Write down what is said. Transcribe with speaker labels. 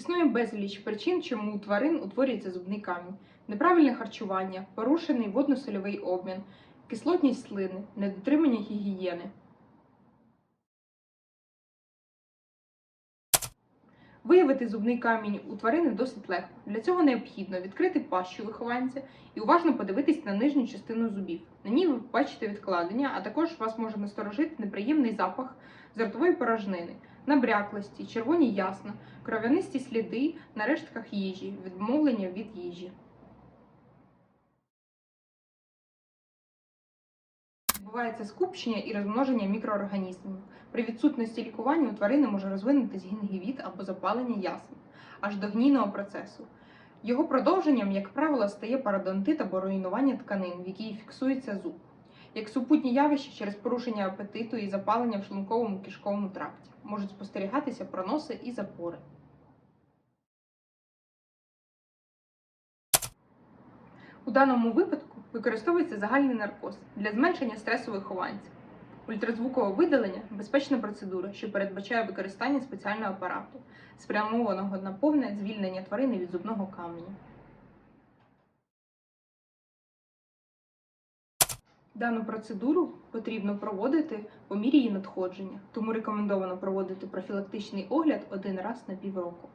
Speaker 1: Існує безліч причин, чому у тварин утворюється зубний камінь: неправильне харчування, порушений водно-сольовий обмін, кислотність слини, недотримання гігієни. Виявити зубний камінь у тварини досить легко. Для цього необхідно відкрити пащу вихованця і уважно подивитись на нижню частину зубів. На ній ви бачите відкладення, а також вас може насторожити неприємний запах з ротової порожнини, набряклості, червоні ясна, кров'янисті сліди на рештках їжі, відмовлення від їжі. Відбувається скупчення і розмноження мікроорганізмів. При відсутності лікування у тварини може розвинутись гінгівіт або запалення ясен, аж до гнійного процесу. Його продовженням, як правило, стає пародонтит або руйнування тканин, в якій фіксується зуб, як супутні явища через порушення апетиту і запалення в шлунковому кишковому тракті. Можуть спостерігатися проноси і запори. У даному випадку використовується загальний наркоз для зменшення стресу вихованців. Ультразвукове видалення безпечна процедура, що передбачає використання спеціального апарату, спрямованого на повне звільнення тварини від зубного каменю. Дану процедуру потрібно проводити по мірі її надходження, тому рекомендовано проводити профілактичний огляд один раз на півроку.